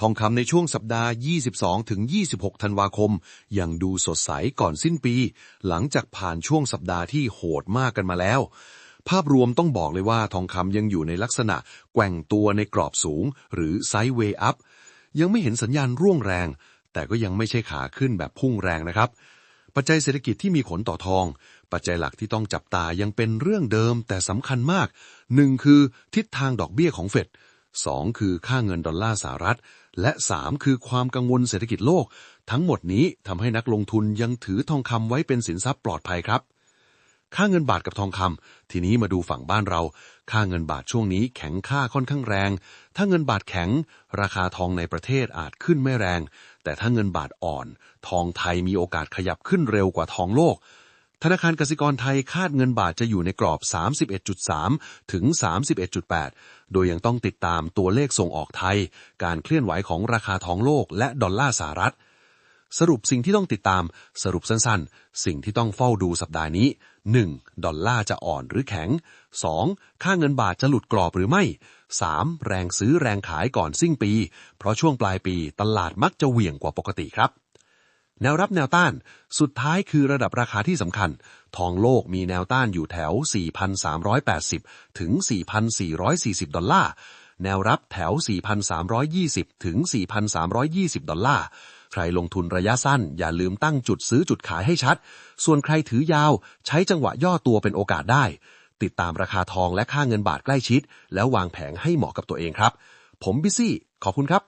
ทองคำในช่วงสัปดาห์ 22 ถึง 26 ธันวาคม ยังดูสดใสก่อนสิ้นปี หลังจากผ่านช่วงสัปดาห์ที่โหดมากกันมาแล้ว ภาพรวมต้องบอกเลยว่าทองคำยังอยู่ในลักษณะแกว่งตัวในกรอบสูง หรือไซด์เวย์อัพ ยังไม่เห็นสัญญาณร่วงแรง แต่ก็ยังไม่ใช่ขาขึ้นแบบพุ่งแรงนะครับ ปัจจัยเศรษฐกิจที่มีผลต่อทอง ปัจจัยหลักที่ต้องจับตายังเป็นเรื่องเดิมแต่สำคัญมาก1คือทิศทางดอกเบี้ยของเฟด 2 คือค่าเงินดอลลาร์สหรัฐ และ 3 คือความกังวลเศรษฐกิจโลก ทั้งหมดนี้ทำให้นักลงทุนยังถือทองคำไว้เป็นสินทรัพย์ปลอดภัยครับ ค่าเงินบาทกับทองคำทีนี้มาดูฝั่งบ้านเรา ค่าเงินบาทช่วงนี้แข็งค่าค่อนข้างแรง ถ้าเงินบาทแข็ง ราคาทองในประเทศอาจขึ้นไม่แรง แต่ถ้าเงินบาทอ่อน ทองไทยมีโอกาสขยับขึ้นเร็วกว่าทองโลก ธนาคารกสิกรไทยคาดเงินบาทจะอยู่ในกรอบ 31.3 ถึง 31.8 โดยยังต้องติดตามตัวเลขส่งออกไทย การเคลื่อนไหวของราคาทองโลกและดอลลาร์สหรัฐ สรุปสิ่งที่ต้องติดตาม สรุปสั้นๆ สิ่งที่ต้องเฝ้าดูสัปดาห์นี้ 1. ดอลลาร์จะอ่อนหรือแข็ง 2. ค่าเงินบาทจะหลุดกรอบหรือไม่ 3. แรงซื้อแรงขายก่อนสิ้นปี เพราะช่วงปลายปีตลาดมักจะเหวี่ยงกว่าปกติครับ แนวรับแนวต้านสุดท้ายคือระดับราคาที่สำคัญ ทองโลกมีแนวต้านอยู่แถว 4,380 ถึง 4,440 ดอลลาร์ แนวรับแถว 4,320 ถึง 4,320 ดอลลาร์ ใครลงทุนระยะสั้นอย่าลืมตั้งจุดซื้อจุดขายให้ชัด ส่วนใครถือยาวใช้จังหวะย่อตัวเป็นโอกาสได้ ติดตามราคาทองและค่าเงินบาทใกล้ชิด แล้ววางแผงให้เหมาะกับตัวเองครับ ผมบิซี่ ขอบคุณครับ